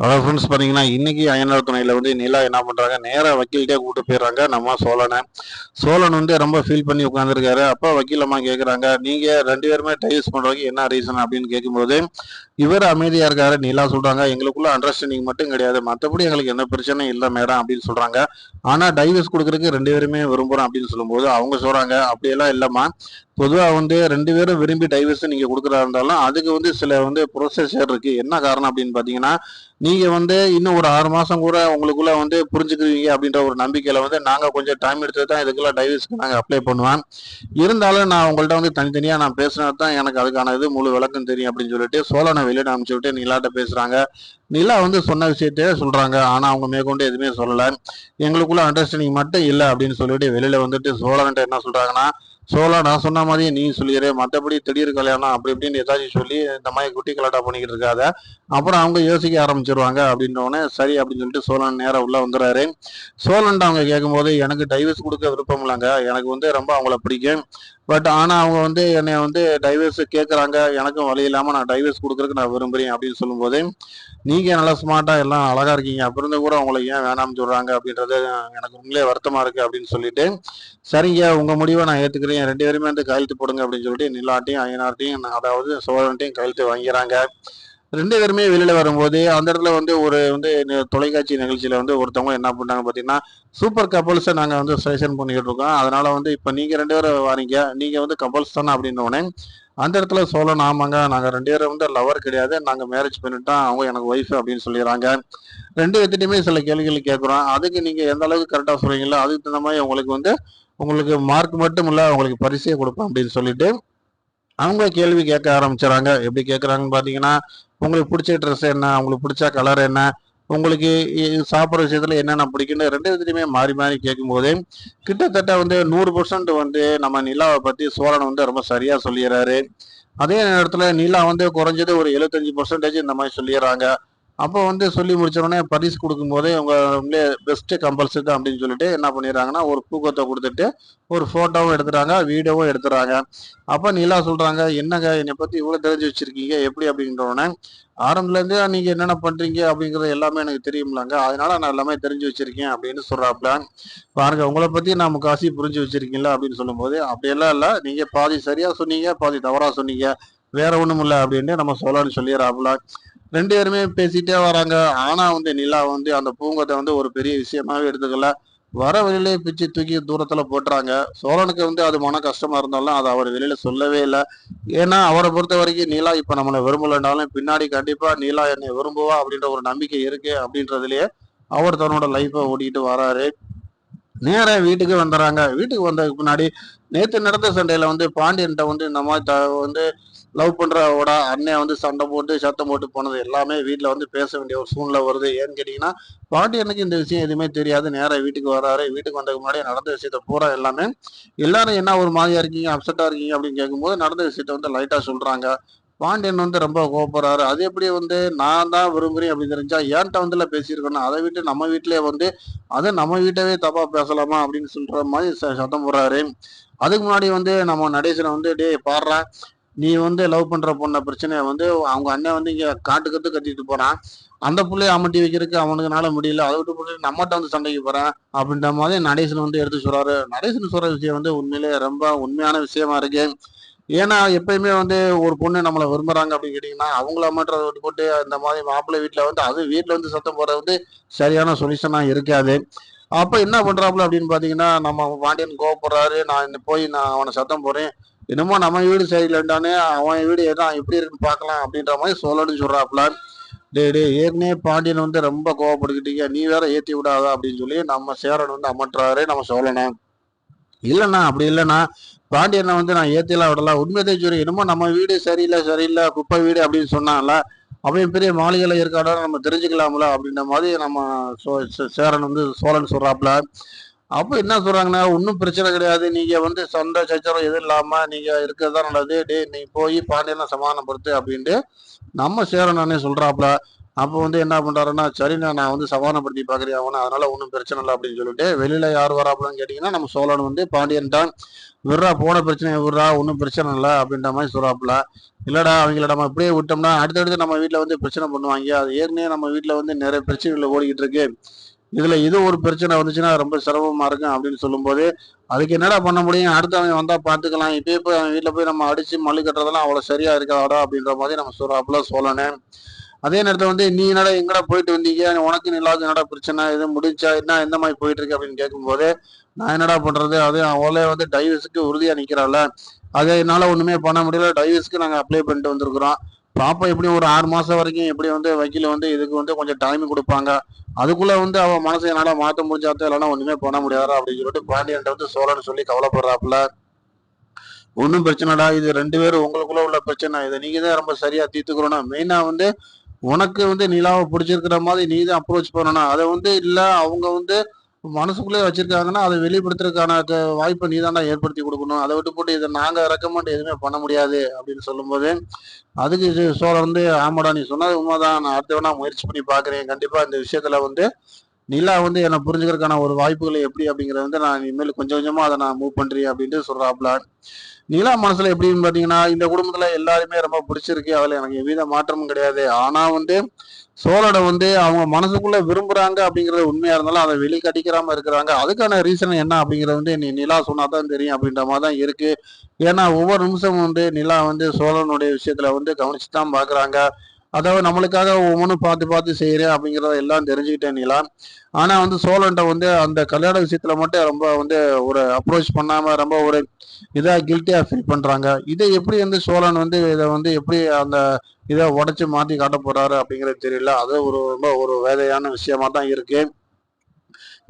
Hello friends பார்த்தீங்கன்னா இன்னைக்கு அயனார் துணையில் வந்து நிலா என்ன பண்ணுறாங்க நேராக வக்கீல்கிட்டே கூட்டு போயிடுறாங்க. நம்ம சோழனை. சோழன் வந்து ரொம்ப ஃபீல் பண்ணி உட்காந்துருக்காரு அப்போ வக்கீல் அம்மா கேட்குறாங்க நீங்கள் ரெண்டு பேருமே டைவர்ஸ் பண்ணுறதுக்கு என்ன ரீசன் அப்படின்னு கேட்கும்போது இவர் அமைதியாக இருக்காரு. நிலா சொல்கிறாங்க எங்களுக்குள்ள அண்டர்ஸ்டாண்டிங் மட்டும் கிடையாது. மற்றபடி எங்களுக்கு எந்த பிரச்சனையும் இல்லை மேடம் அப்படின்னு சொல்கிறாங்க ஆனால் டைவர்ஸ் கொடுக்குறதுக்கு ரெண்டு பேருமே விரும்புகிறோம் அப்படின்னு சொல்லும்போது அவங்க சொல்கிறாங்க அப்படியெல்லாம் இல்லைம்மா. பொதுவாக வந்து ரெண்டு பேரும் விரும்பி டைவர்ஸ் நீங்கள் கொடுக்குறா இருந்தாலும் அதுக்கு வந்து சில வந்து ப்ரொசீஜர் இருக்குது என்ன காரணம் அப்படின்னு பார்த்தீங்கன்னா நீங்கள் வந்து இன்னும் ஒரு ஆறு மாதம் கூட உங்களுக்குள்ளே வந்து புரிஞ்சுக்குவீங்க அப்படின்ற ஒரு நம்பிக்கையில் வந்து நாங்கள் கொஞ்சம் டைம் எடுத்து தான் இதுக்கெல்லாம் டைவர்ஸ்க்கு நாங்கள் அப்ளை பண்ணுவோம். இருந்தாலும் நான் உங்கள்கிட்ட வந்து தனித்தனியாக நான் பேசினா தான் எனக்கு அதுக்கான இது முழு விளக்கம் தெரியும் அப்படின்னு சொல்லிட்டு சோழனை வெளியிட அனுப்பிச்சு விட்டு நிலாட்ட பேசுகிறாங்க நிலா வந்து சொன்ன விஷயத்தையே சொல்கிறாங்க ஆனால் அவங்க மேற்கொண்டு எதுவுமே சொல்லலை. எங்களுக்குள்ள அண்டர்ஸ்டாண்டிங் மட்டும் இல்லை அப்படின்னு சொல்லிட்டு வெளியில் வந்துட்டு சோழன்ட்ட என்ன சொல்கிறாங்கன்னா சோழா நான் சொன்ன மாதிரியே நீ சொல்லிடுறேன் மற்றபடி திடீர் கல்யாணம் அப்படி இப்படின்னு ஏதாச்சும் சொல்லி இந்த மாதிரி குட்டி கலாட்டா பண்ணிக்கிட்டு இருக்காத. அப்புறம் அவங்க யோசிக்க ஆரம்பிச்சிருவாங்க அப்படின்றவொடனே சரி அப்படின்னு சொல்லிட்டு சோழன் நேரம் உள்ள வந்துடுறாரு சோழன் அவங்க கேட்கும்போது எனக்கு டைவர்ஸ் கொடுக்க விருப்பம் இல்லைங்க. எனக்கு வந்து ரொம்ப அவங்கள பிடிக்கும். பட் ஆனால் அவங்க வந்து என்னை வந்து டைவர்ஸ் கேட்குறாங்க எனக்கும் வழி இல்லாமல் நான் டைவர்ஸ் கொடுக்குறதுக்கு நான் விரும்புகிறேன் அப்படின்னு சொல்லும்போது நீங்கள் நல்லா ஸ்மார்ட்டாக எல்லாம் அழகாக இருக்கீங்க. அப்பிருந்து கூட உங்களை ஏன் வேணாம்னு சொல்கிறாங்க அப்படின்றது எனக்கு உண்மையிலே வருத்தமாக இருக்குது அப்படின்னு சொல்லிட்டு சரிங்க உங்கள் முடிவை நான் ஏற்றுக்கிறேன் ரெண்டு பேருமே வந்து கையெழுத்து போடுங்க அப்படின்னு சொல்லிட்டு நிலாட்டையும் ஐயனார்ட்டையும் அதாவது சோழன்ட்டையும் கையெழுத்து வாங்கிறாங்க. ரெண்டு பேருமே வெளியில் வரும்போது அந்த இடத்துல வந்து ஒரு வந்து தொலைக்காட்சி நிகழ்ச்சியில் வந்து ஒருத்தவங்க என்ன பண்ணாங்க பார்த்தீங்கன்னா சூப்பர் கப்பல்ஸை நாங்கள் வந்து செலெக்ஷன் பண்ணிக்கிட்டு இருக்கோம். அதனால் வந்து இப்போ நீங்கள் ரெண்டு பேரும் வாரீங்க. நீங்கள் வந்து கப்பல்ஸ் தானே அப்படின்னோடனே அந்த இடத்துல சோழன் ஆமாங்க நாங்கள் ரெண்டு பேரும் வந்து லவர் கிடையாது. நாங்கள் மேரேஜ் பண்ணிட்டோம். அவங்க எனக்கு ஒய்ஃப் அப்படின்னு சொல்லிடுறாங்க. ரெண்டு பேர்த்திட்டையுமே சில கேள்விகள் கேட்குறோம். அதுக்கு நீங்கள் எந்த அளவுக்கு கரெக்டாக சொல்கிறீங்களோ அதுக்கு தகுந்த மாதிரி உங்களுக்கு வந்து உங்களுக்கு மார்க் மட்டும் இல்லை உங்களுக்கு பரிசே கொடுப்போம் அப்படின்னு சொல்லிட்டு அவங்க கேள்வி கேட்க ஆரம்பிச்சிடறாங்க எப்படி கேட்குறாங்கன்னு பார்த்தீங்கன்னா உங்களுக்கு பிடிச்ச ட்ரெஸ் என்ன? உங்களுக்கு பிடிச்ச கலர் என்ன? உங்களுக்கு சாப்பிட்ற விஷயத்துல என்னென்ன பிடிக்குன்னு ரெண்டு விதத்துலையுமே மாறி மாறி கேட்கும்போது கிட்டத்தட்ட வந்து நூறு பர்சன்ட் வந்து நம்ம நிலாவை பற்றி சோழன் வந்து ரொம்ப சரியாக சொல்லிடுறாரு. அதே நேரத்தில் நிலா வந்து குறைஞ்சது ஒரு எழுபத்தஞ்சு பர்சன்டேஜ் இந்த மாதிரி சொல்லிடுறாங்க. அப்போ வந்து சொல்லி முடிச்சோடனே பரிசு கொடுக்கும்போதே அவங்க உங்களே பெஸ்ட்டு கம்பல்சரி தான் அப்படின்னு சொல்லிட்டு என்ன பண்ணிடுறாங்கன்னா ஒரு பூக்கத்தை கொடுத்துட்டு ஒரு ஃபோட்டோவும் எடுத்துறாங்க வீடியோவும் எடுத்துறாங்க அப்போ நீலா சொல்கிறாங்க என்னங்க என்னை பற்றி இவ்வளோ தெரிஞ்சு வச்சுருக்கீங்க? எப்படி? அப்படின்றோடனே உடனே நீங்கள் இருந்தே என்னென்ன பண்ணுறீங்க அப்படிங்கிறது எல்லாமே எனக்கு தெரியும்லாங்க. அதனால நான் எல்லாமே தெரிஞ்சு வச்சுருக்கேன் அப்படின்னு சொல்கிறாப்புல பாருங்க உங்களை பற்றி நான் முக்காசி புரிஞ்சு வச்சுருக்கீங்களா அப்படின்னு சொல்லும்போது அப்படியெல்லாம் இல்லை. நீங்கள் பாதி சரியாக சொன்னீங்க பாதி தவறாக சொன்னீங்க. வேற ஒன்றும் இல்லை அப்படின்னு நம்ம சொல்லணும்னு சொல்லிடுறாப்புல. ரெண்டு பேருமே பேசிட்டே வராங்க. ஆனா வந்து நிலா வந்து அந்த பூங்கத்தை வந்து ஒரு பெரிய விஷயமாவே எடுத்துக்கல. வர வழியிலே பிச்சு தூக்கி தூரத்துல போட்டுறாங்க. சோழனுக்கு வந்து அது மன கஷ்டமா இருந்தாலும் அதை அவர் வெளியில சொல்லவே இல்லை. ஏன்னா அவரை பொறுத்த வரைக்கும் நீலா இப்ப நம்மளை விரும்பலைனாலும் பின்னாடி கண்டிப்பா நீலா என்னை விரும்புவா அப்படின்ற ஒரு நம்பிக்கை இருக்கு அப்படின்றதுலயே அவர் தன்னோட லைஃபை ஓட்டிட்டு வராரு. நேர வீட்டுக்கு வந்துடுறாங்க. வீட்டுக்கு வந்ததுக்கு முன்னாடி நேத்து நடந்த சண்டையில வந்து பாண்டியன்ட்ட வந்து இந்த மாதிரி த- வந்து லவ் பண்றவோட அண்ணன் வந்து சண்டை போட்டு சத்தம் போட்டு போனது எல்லாமே வீட்டில் வந்து பேச வேண்டிய ஒரு சூழ்நிலை வருது. ஏன்னு கேட்டீங்கன்னா பாண்டியனுக்கு இந்த விஷயம் எதுவுமே தெரியாது. நேராக வீட்டுக்கு வராரு. வீட்டுக்கு வந்ததுக்கு முன்னாடி நடந்த விஷயத்த பூரா எல்லாமே எல்லாரும் என்ன ஒரு மாதிரியா இருக்கீங்க அப்செட்டா இருக்கீங்க அப்படின்னு கேட்கும்போது நடந்த விஷயத்த வந்து லைட்டா சொல்றாங்க. பாண்டியன் வந்து ரொம்ப கோபப்படுறாரு அது எப்படி வந்து நான் தான் விரும்புறேன் அப்படின்னு தெரிஞ்சா ஏன்ட்ட வந்துல பேசியிருக்கணும்? அதை விட்டு நம்ம வீட்டிலே வந்து அதை நம்ம வீட்டவே தப்பா பேசலாமா அப்படின்னு சொல்ற மாதிரி ச- சத்தம் போடுறாரு. அதுக்கு முன்னாடி வந்து நம்ம நடேசனை வந்து டேய் பாடுறேன் நீ வந்து லவ் பண்ற பொண்ண பிரச்சனையை வந்து அவங்க அண்ணன் வந்து இங்க காட்டு கத்து கத்திட்டு போறான். அந்த பிள்ளைய அமட்டி வைக்கிறதுக்கு அவனுக்குனால முடியல. அதை விட்டு போட்டு நம்மகிட்ட வந்து சண்டைக்கு போறான். அப்படின்ற மாதிரி நடேசன் வந்து எடுத்து சொல்றாரு. நடேசன் சொல்ற விஷயம் வந்து உண்மையிலே ரொம்ப உண்மையான விஷயமா இருக்கு. ஏன்னா எப்பயுமே வந்து ஒரு பொண்ணு நம்மளை விரும்புறாங்க அப்படின்னு கேட்டீங்கன்னா அவங்கள மட்டும் விட்டு போட்டு இந்த மாதிரி மாப்பிள்ளை வீட்டுல வந்து அது வீட்டுல வந்து சத்தம் போடுறது வந்து சரியான சொல்யூஷனா இருக்காது. அப்ப என்ன பண்றாப்புல அப்படின்னு பாத்தீங்கன்னா நம்ம பாண்டியன் கோவப்படுறாரு. நான் போய் நான் அவனை சத்தம் போடுறேன். என்னமோ நம்ம வீடு சரியில்லைண்டானே அவன் வீடு எதான் எப்படி இருக்குன்னு பார்க்கலாம் அப்படின்ற மாதிரி சொல்லணும்னு சொல்றாப்லான் டே டே ஏற்கனவே பாண்டியன் வந்து ரொம்ப கோவப்படுக்கிட்டீங்க நீ வேற ஏற்றி விடாத அப்படின்னு சொல்லி நம்ம சேரன் வந்து அமர்றாரு நம்ம சொல்லணும் இல்லைண்ணா அப்படி இல்லைண்ணா. பாண்டியனை வந்து நான் ஏற்றிலாம் விடலாம் உண்மையதே சொல்லி என்னமோ நம்ம வீடு சரியில்லை சரியில்லை குப்பை வீடு அப்படின்னு சொன்னான்ல. அவன் பெரிய மாளிகையில் இருக்காடா நம்ம தெரிஞ்சுக்கலாம்ல அப்படின்ற மாதிரி நம்ம சோ- சே- சேரன் வந்து சோழன் சொல்றாப்புல. அப்போ என்ன சொல்றாங்கன்னா ஒன்றும் பிரச்சனை கிடையாது. நீங்க வந்து சண்டை சச்சரம் எதுவும் இல்லாம நீங்க இருக்கிறது தான் நல்லது. டே நீ போய் பாண்டியனை சமாதானப்படுத்து அப்படின்ட்டு நம்ம சேரன் அண்ணே அப்போ வந்து என்ன பண்றாருன்னா சரிண்ணா நான் வந்து சமாதானப்படுத்தி பார்க்குறேன் அவனை. அதனால ஒன்றும் பிரச்சனை இல்லை அப்படின்னு சொல்லிட்டு வெளியில யார் வராப்புலன்னு கேட்டிங்கன்னா நம்ம சோழன் வந்து பாண்டியன் தான். விடுறா போன பிரச்சனையை விடுறா ஒன்றும் பிரச்சனை இல்லை அப்படின்ற மாதிரி சொல்றாப்புல. இல்லடா அவங்கள நம்ம இப்படியே விட்டோம்னா அடுத்தடுத்து நம்ம வீட்டில் வந்து பிரச்சனை பண்ணுவாங்க. அது ஏற்கனவே நம்ம வீட்டில் வந்து நிறைய பிரச்சனைகள் ஓடிக்கிட்டு இருக்கு. இதுல இது ஒரு பிரச்சனை வந்துச்சுன்னா ரொம்ப சிரமமா இருக்கும் அப்படின்னு சொல்லும்போது அதுக்கு என்னடா பண்ண முடியும்? அடுத்து அவன் வந்தா பாத்துக்கலாம். இப்பயே போய் அவன் வீட்டுல போய் நம்ம அடிச்சு மல்லு கட்டுறதெல்லாம் அவ்வளவு சரியா இருக்காடா அப்படின்ற மாதிரி நம்ம சொல்றாப்புல சொல்லணும் அதே நேரத்தில் வந்து நீ என்னடா எங்கடா போயிட்டு வந்தீங்க? உனக்கு நிலாவுக்கு என்னடா பிரச்சனை? இது முடிஞ்சா என்ன? எந்த மாதிரி போயிட்டு இருக்கு? அப்படின்னு கேட்கும்போது நான் என்னடா பண்றது? அது அவளே வந்து டைவர்ஸுக்கு உறுதியா நிக்கிறாள் அதை என்னால ஒண்ணுமே பண்ண முடியல. டைவர்ஸ்க்கு நாங்க அப்ளை பண்ணிட்டு வந்திருக்கிறோம். பாப்பா எப்படி ஒரு ஆறு மாசம் வரைக்கும் எப்படி வந்து வக்கீல் வந்து இதுக்கு வந்து கொஞ்சம் டைம் கொடுப்பாங்க? அதுக்குள்ள வந்து அவன் மனசை என்னால மாத்த முடிஞ்சாத்த இல்லைன்னா ஒண்ணுமே பண்ண முடியாதா அப்படின்னு சொல்லிட்டு பாண்டியன்ட்ட வந்து சோழன்னு சொல்லி கவலைப்படுறாப்புல. ஒன்றும் பிரச்சனைடா இது ரெண்டு பேரும் உங்களுக்குள்ள உள்ள பிரச்சனை. இதை நீங்கள் தான் ரொம்ப சரியாக தீர்த்துக்கணும் மெயினாக வந்து உனக்கு வந்து நிலாவை பிடிச்சிருக்கிற மாதிரி நீ தான் அப்ரோச் பண்ணணும். அதை வந்து இல்லை அவங்க வந்து மனசுக்குள்ளே வச்சிருக்காங்கன்னா அதை வெளிப்படுத்துறதுக்கான வாய்ப்பை நீ தானே ஏற்படுத்தி கொடுக்கணும். அதை விட்டு போட்டு இதை நாங்கள் ரெக்கமெண்ட் எதுவுமே பண்ண முடியாது அப்படின்னு சொல்லும்போது அதுக்கு இது சோழர் வந்து ஆமாடா நீ சொன்னது உண்மைதான். நான் அடுத்த வேணா முயற்சி பண்ணி பார்க்குறேன். கண்டிப்பாக இந்த விஷயத்தில் வந்து நிலா வந்து என்னை புரிஞ்சுக்கிறதுக்கான ஒரு வாய்ப்புகளை எப்படி அப்படிங்கிறத வந்து நான் இனிமேல் கொஞ்சம் கொஞ்சமாக அதை நான் மூவ் பண்ணுறேன் அப்படின்ட்டு சொல்றாப்ல. நிலா மனசுல எப்படின்னு பாத்தீங்கன்னா இந்த குடும்பத்துல எல்லாருமே ரொம்ப பிடிச்சிருக்கு. அதுல எனக்கு எவ்வித மாற்றமும் கிடையாது. ஆனா வந்து சோழனை வந்து அவங்க மனசுக்குள்ள விரும்புறாங்க அப்படிங்கறது உண்மையா இருந்தாலும் அதை வெளிக்காட்டிக்கிறாம இருக்கிறாங்க. அதுக்கான ரீசன் என்ன அப்படிங்கறது வந்து நீ நிலா சொன்னாதான் தெரியும் அப்படின்ற மாதிரி தான் இருக்கு. ஏன்னா ஒவ்வொரு நிமிஷமும் வந்து நிலா வந்து சோழனுடைய விஷயத்துல வந்து கவனிச்சு தான் பாக்குறாங்க. அதாவது நம்மளுக்காக ஒவ்வொன்றும் பார்த்து பார்த்து செய்கிறேன் அப்படிங்கிறத எல்லாம் தெரிஞ்சுக்கிட்டேன் நீலாம் ஆனால் வந்து சோழன்ட்ட வந்து அந்த கல்யாண விஷயத்துல மட்டும் ரொம்ப வந்து ஒரு அப்ரோச் பண்ணாமல் ரொம்ப ஒரு இதாக கில்ட்டியாக ஃபீல் பண்ணுறாங்க இதை எப்படி வந்து சோழன் வந்து இதை வந்து எப்படி அந்த இதை உடச்சி மாற்றி காட்ட போகிறாரு அப்படிங்கிறது தெரியல. அது ஒரு ரொம்ப ஒரு வேதையான விஷயமா தான் இருக்கு.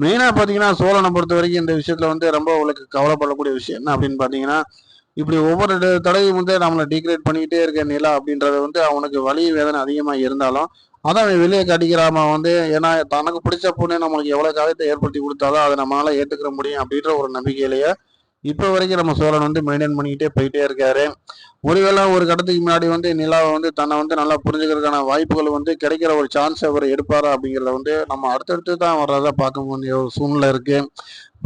மெயினாக பார்த்தீங்கன்னா சோழனை பொறுத்த வரைக்கும் இந்த விஷயத்துல வந்து ரொம்ப உங்களுக்கு கவலைப்படக்கூடிய விஷயம் என்ன அப்படின்னு பார்த்தீங்கன்னா இப்படி ஒவ்வொரு தடவையும் வந்து நம்மளை டீக்ரேட் பண்ணிக்கிட்டே இருக்க நிலா அப்படின்றது வந்து அவனுக்கு வலி வேதனை அதிகமாக இருந்தாலும் அதை அவன் வெளியே காட்டிக்கிறாம வந்து ஏன்னா தனக்கு பிடிச்ச பொண்ணு நம்மளுக்கு எவ்வளோ காயத்தை ஏற்படுத்தி கொடுத்தாலும் அதை நம்மளால ஏற்றுக்கிற முடியும் அப்படின்ற ஒரு நம்பிக்கையிலேயே இப்போ வரைக்கும் நம்ம சோழன் வந்து மெயின்டைன் பண்ணிக்கிட்டே போயிட்டே இருக்காரு. ஒருவேளை ஒரு கட்டத்துக்கு முன்னாடி வந்து நிலாவை வந்து தன்னை வந்து நல்லா புரிஞ்சுக்கிறதுக்கான வாய்ப்புகள் வந்து கிடைக்கிற ஒரு சான்ஸ் அவர் எடுப்பாரா அப்படிங்கிறத வந்து நம்ம அடுத்தடுத்து தான் வர்றதா பார்க்க வேண்டிய ஒரு சூழ்நிலை இருக்கு.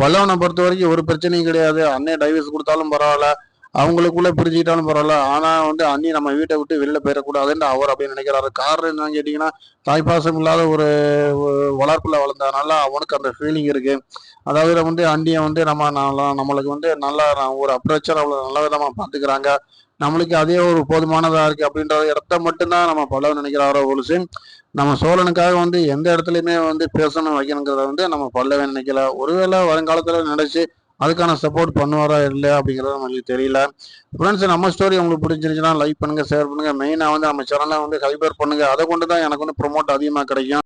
பல்லவனை பொறுத்த வரைக்கும் ஒரு பிரச்சனையும் கிடையாது. அண்ணே டைவர்ஸ் கொடுத்தாலும் பரவாயில்ல. அவங்களுக்குள்ள பிரிஞ்சுக்கிட்டாலும் பரவாயில்ல. ஆனால் வந்து அண்ணி நம்ம வீட்டை விட்டு வெளில போயிடக்கூடாதுன்னு அவர் அப்படின்னு நினைக்கிறாரு. காரணம் என்னன்னு கேட்டிங்கன்னா தாய்ப்பாசம் இல்லாத ஒரு வளர்ப்பில் வளர்ந்ததுனால அவனுக்கு அந்த ஃபீலிங் இருக்கு. அதாவது வந்து அண்ணியை வந்து நம்ம நல்லா- நம்மளுக்கு வந்து நல்லா ஒரு அப்ரோச்சர் அவ்வளோ நல்ல விதமாக பார்த்துக்கிறாங்க. நம்மளுக்கு அதே ஒரு போதுமானதாக இருக்குது அப்படின்ற இடத்த மட்டும்தான் நம்ம பல்லவன் நினைக்கிறாரோ ஒழுசு நம்ம சோழனுக்காக வந்து எந்த இடத்துலையுமே வந்து பேசணும் வைக்கணுங்கிறத வந்து நம்ம பல்லவன் நினைக்கல. ஒருவேளை வருங்காலத்தில் நினச்சி அதுக்கான சப்போர்ட் பண்ணுவாரா இல்லை அப்படிங்கிறது நம்மளுக்கு தெரியல. ஃப்ரெண்ட்ஸ் நம்ம ஸ்டோரி உங்களுக்கு பிடிச்சிருந்துச்சுன்னா லைக் பண்ணுங்கள் ஷேர் பண்ணுங்கள் மெயினாக வந்து நம்ம சேனலை வந்து ஹைபர் பண்ணுங்க. அதை கொண்டு தான் எனக்கு வந்து ப்ரொமோட் அதிகமாக கிடைக்கும்.